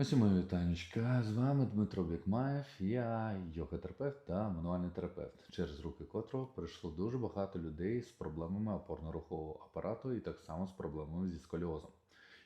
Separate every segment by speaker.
Speaker 1: Ось і моє вітанечка. З вами Дмитро Бікмаєв, я йога-терапевт та мануальний терапевт, через руки котрого прийшло дуже багато людей з проблемами опорно-рухового апарату і так само з проблемами зі сколіозом.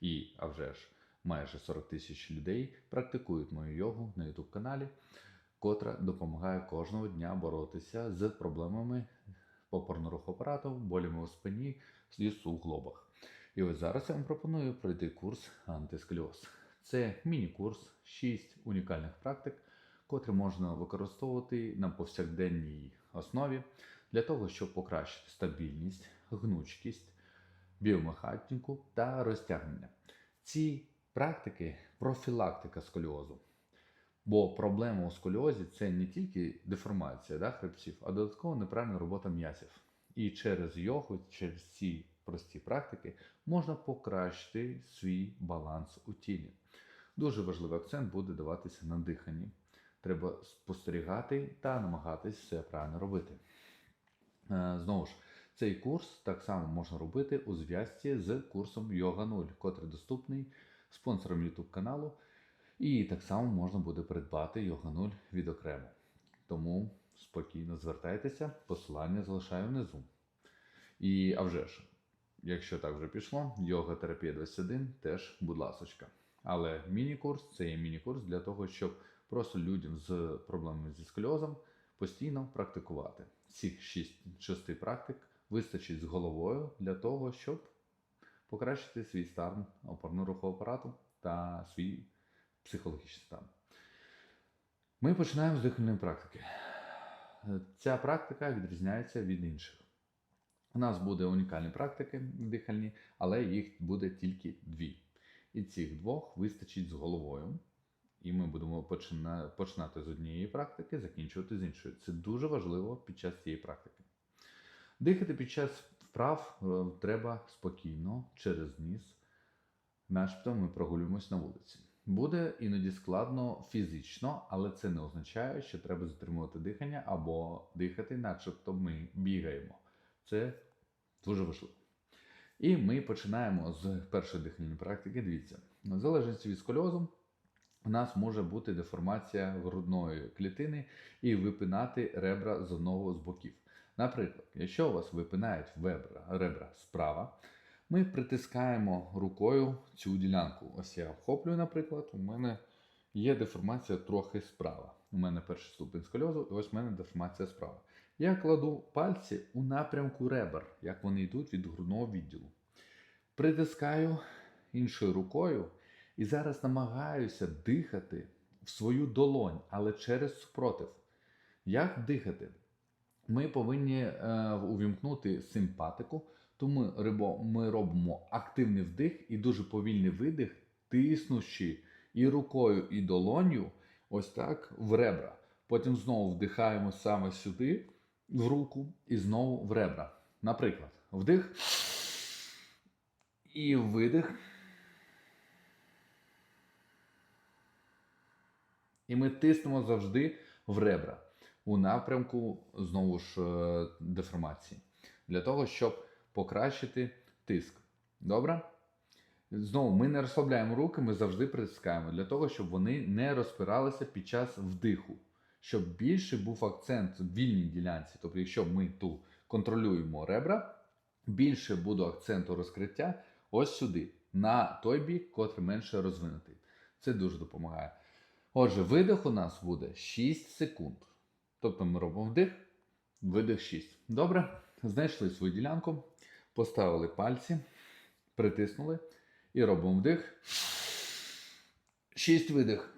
Speaker 1: І, а вже ж, майже 40 тисяч людей практикують мою йогу на YouTube каналі, котра допомагає кожного дня боротися з проблемами опорно-рухового апарату, болями у спині і суглобах. І ось зараз я вам пропоную пройти курс антисколіоз. Це міні-курс, 6 унікальних практик, котрі можна використовувати на повсякденній основі для того, щоб покращити стабільність, гнучкість, біомеханіку та розтягнення. Ці практики профілактика сколіозу. Бо проблема у сколіозі це не тільки деформація да, хребців, а додатково неправильна робота м'язів. І через йогу, через ці прості практики можна покращити свій баланс у тілі. Дуже важливий акцент буде даватися на диханні. Треба спостерігати та намагатись все правильно робити. Е, Знову ж, цей курс так само можна робити у зв'язці з курсом Йога 0, котрий доступний спонсором YouTube каналу. І так само можна буде придбати Йога 0 відокремо. Тому спокійно звертайтеся, посилання залишаю внизу. І а вже ж, якщо так вже пішло, йога терапія 21 теж, будь ласочка. Але міні-курс це є міні-курс для того, щоб просто людям з проблемами зі сколіозом постійно практикувати. Цих 6, 6 практик вистачить з головою для того, щоб покращити свій стан опорно-рухового апарату та свій психологічний стан. Ми починаємо з дихальної практики. Ця практика відрізняється від інших. У нас буде унікальні практики дихальні, але їх буде тільки дві. І цих двох вистачить з головою. І ми будемо почина- починати з однієї практики, закінчувати з іншої. Це дуже важливо під час цієї практики. Дихати під час вправ е, треба спокійно, через ніс, начебто ми прогулюємось на вулиці. Буде іноді складно фізично, але це не означає, що треба затримувати дихання або дихати, начебто ми бігаємо. Це дуже важливо. І ми починаємо з першої дихальної практики. Дивіться, в залежності від скольозу, у нас може бути деформація грудної клітини і випинати ребра з одного з боків. Наприклад, якщо у вас випинають ребра, ребра справа, ми притискаємо рукою цю ділянку. Ось я охоплюю, наприклад, у мене є деформація трохи справа. У мене перший ступень скольозу, і ось у мене деформація справа. Я кладу пальці у напрямку ребер, як вони йдуть від грудного відділу. Притискаю іншою рукою і зараз намагаюся дихати в свою долонь, але через супротив. Як дихати? Ми повинні е, увімкнути симпатику, тому ми робимо активний вдих і дуже повільний видих, тиснучи і рукою, і долоню, ось так в ребра. Потім знову вдихаємо саме сюди, в руку, і знову в ребра. Наприклад, вдих і видих. І ми тиснемо завжди в ребра у напрямку знову ж е, деформації. Для того, щоб покращити тиск. Добре? Знову ми не розслабляємо руки, ми завжди притискаємо для того, щоб вони не розпиралися під час вдиху. Щоб більше був акцент в вільній ділянці. Тобто, якщо ми тут контролюємо ребра, більше буде акценту розкриття ось сюди, на той бік, котрий менше розвинутий. Це дуже допомагає. Отже, видих у нас буде 6 секунд. Тобто ми робимо вдих, видих 6. Добре? Знайшли свою ділянку, поставили пальці, притиснули і робимо вдих. 6 видих.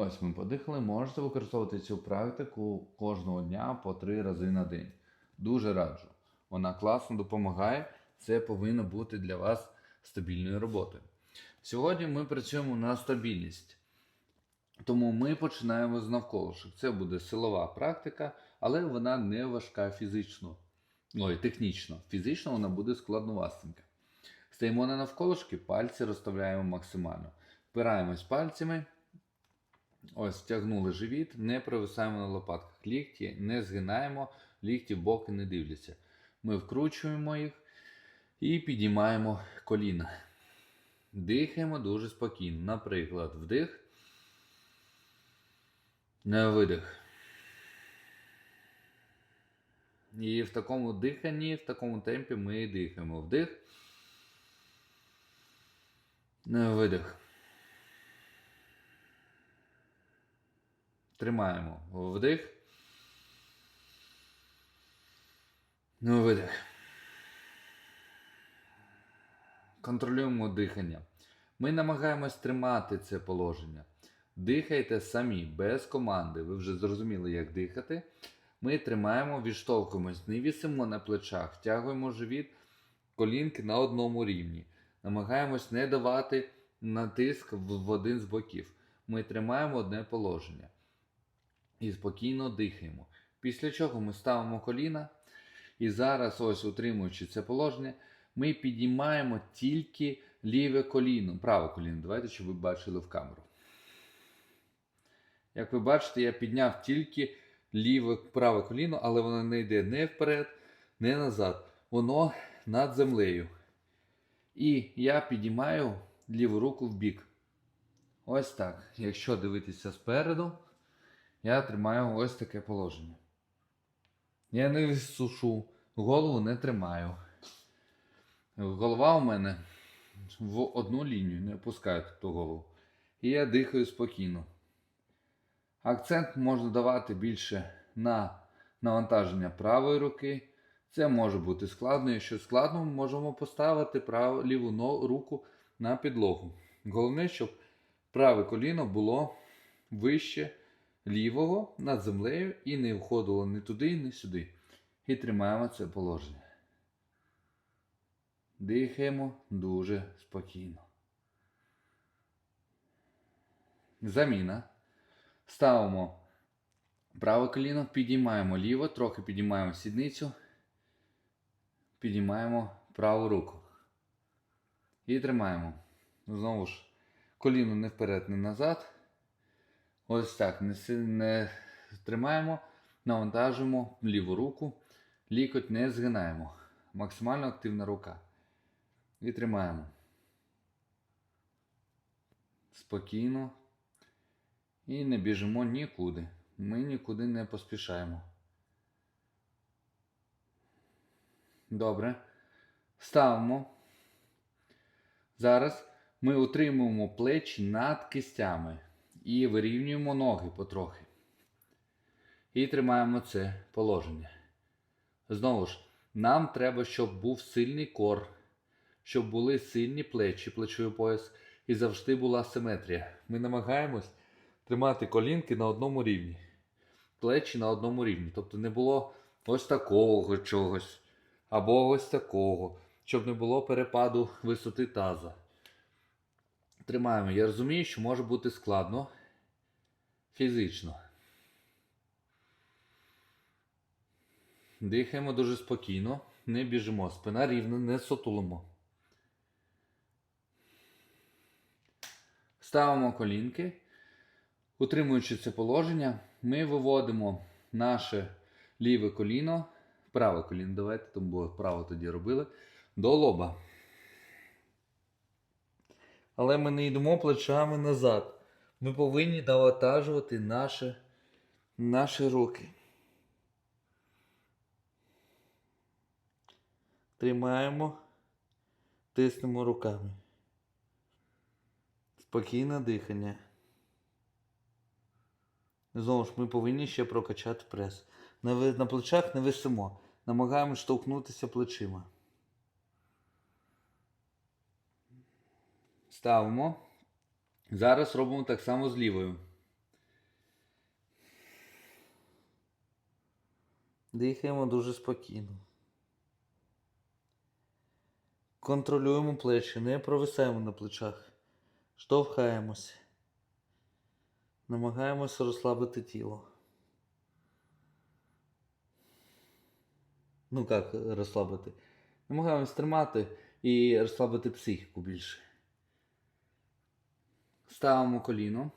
Speaker 1: Ось ми подихали. Можете використовувати цю практику кожного дня по три рази на день. Дуже раджу. Вона класно допомагає. Це повинно бути для вас стабільною роботою. Сьогодні ми працюємо на стабільність. Тому ми починаємо з навколишок. Це буде силова практика, але вона не важка фізично. Ой, технічно. Фізично вона буде складновастенька. Стоїмо на навколишки, пальці розставляємо максимально. Впираємось пальцями. Ось, втягнули живіт, не провисаємо на лопатках. Лікті не згинаємо, лікті в боки не дивляться. Ми вкручуємо їх і підіймаємо коліна. Дихаємо дуже спокійно. Наприклад, вдих. На видих. І в такому диханні, в такому темпі ми дихаємо. Вдих. На видих. Тримаємо. Вдих. Ну, видих. Контролюємо дихання. Ми намагаємось тримати це положення. Дихайте самі, без команди. Ви вже зрозуміли, як дихати. Ми тримаємо, відштовхуємось, не вісимо на плечах, втягуємо живіт, колінки на одному рівні. Намагаємось не давати натиск в один з боків. Ми тримаємо одне положення. І спокійно дихаємо. Після чого ми ставимо коліна. І зараз, ось утримуючи це положення, ми підіймаємо тільки ліве коліно, праве коліно. Давайте, щоб ви бачили в камеру. Як ви бачите, я підняв тільки ліве праве коліно, але воно не йде не вперед, не назад. Воно над землею. І я підіймаю ліву руку в бік. Ось так. Якщо дивитися спереду, я тримаю ось таке положення. Я не сушу, голову не тримаю. Голова у мене в одну лінію, не опускаю ту голову. І я дихаю спокійно. Акцент можна давати більше на навантаження правої руки. Це може бути складно. Якщо складно, ми можемо поставити праву, ліву руку на підлогу. Головне, щоб праве коліно було вище лівого над землею і не входило ні туди, ні сюди. І тримаємо це положення. Дихаємо дуже спокійно. Заміна. Ставимо праве коліно, підіймаємо ліво, трохи підіймаємо сідницю, підіймаємо праву руку. І тримаємо. Знову ж, коліно не вперед, не назад. Ось так. Не, не тримаємо, навантажуємо ліву руку, лікоть не згинаємо. Максимально активна рука. І тримаємо. Спокійно. І не біжимо нікуди. Ми нікуди не поспішаємо. Добре. Ставимо. Зараз ми утримуємо плечі над кистями і вирівнюємо ноги потрохи. І тримаємо це положення. Знову ж, нам треба, щоб був сильний кор, щоб були сильні плечі, плечовий пояс, і завжди була симетрія. Ми намагаємось тримати колінки на одному рівні, плечі на одному рівні. Тобто не було ось такого чогось, або ось такого, щоб не було перепаду висоти таза. Тримаємо. Я розумію, що може бути складно фізично. Дихаємо дуже спокійно, не біжимо, спина рівна, не сотулимо. Ставимо колінки. Утримуючи це положення, ми виводимо наше ліве коліно, праве коліно, давайте, тому право тоді робили, до лоба. Але ми не йдемо плечами назад. Ми повинні навантажувати наші, наші руки. Тримаємо, тиснемо руками.
Speaker 2: Спокійне дихання. Знову ж ми повинні ще прокачати прес. На, на плечах не висимо. Намагаємось штовхнутися плечима.
Speaker 1: Ставимо. Зараз робимо так само з лівою.
Speaker 2: Дихаємо дуже спокійно. Контролюємо плечі, не провисаємо на плечах. Штовхаємось. Намагаємося розслабити тіло. Ну як розслабити? Намагаємось тримати і розслабити психіку більше.
Speaker 1: Ставимо коліно.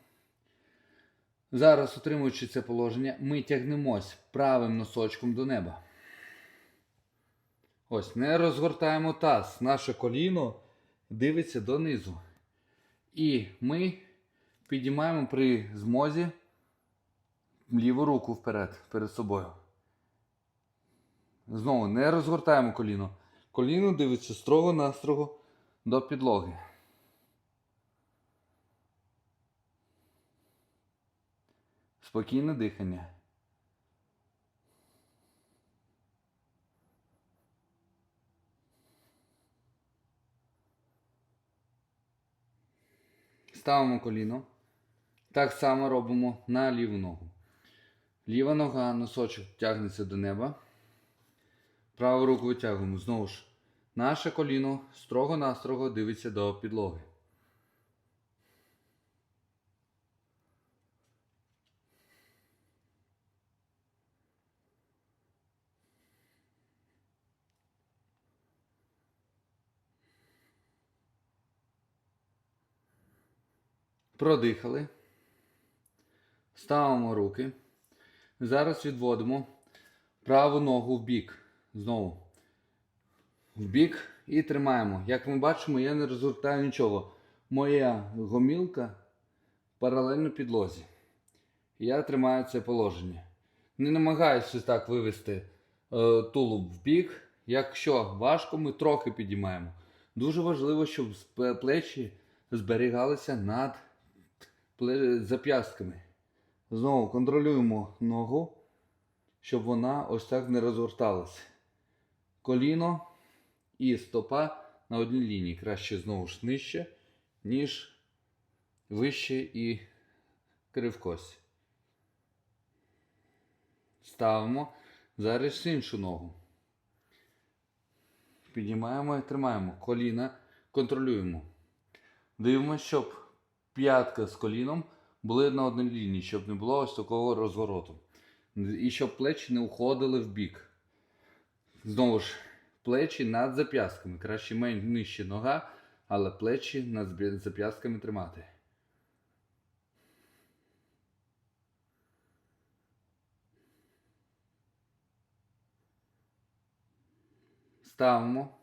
Speaker 1: Зараз, утримуючи це положення, ми тягнемось правим носочком до неба. Ось, не розгортаємо таз. Наше коліно дивиться донизу. І ми підіймаємо при змозі ліву руку вперед, перед собою. Знову не розгортаємо коліно. Коліно дивиться строго-настрого до підлоги. Спокійне дихання. Ставимо коліно. Так само робимо на ліву ногу. Ліва нога, носочок тягнеться до неба. Праву руку витягуємо. Знову ж. Наше коліно строго-настрого дивиться до підлоги. Продихали. Ставимо руки. Зараз відводимо праву ногу в бік. Знову. В бік і тримаємо. Як ми бачимо, я не розгортаю нічого. Моя гомілка паралельно підлозі. Я тримаю це положення. Не намагаюся так вивести е, тулуб в бік. Якщо важко, ми трохи підіймаємо. Дуже важливо, щоб плечі зберігалися над зап'ястками. Знову контролюємо ногу, щоб вона ось так не розгорталася. Коліно і стопа на одній лінії. Краще знову ж нижче, ніж вище і кривкось. Ставимо зараз іншу ногу. Піднімаємо і тримаємо. Коліна контролюємо. Дивимося, щоб п'ятка з коліном були на одній лінії, щоб не було ось такого розвороту. І щоб плечі не уходили в бік. Знову ж, плечі над зап'ястками. Краще мен нижче нога, але плечі над зап'ястками тримати. Ставимо.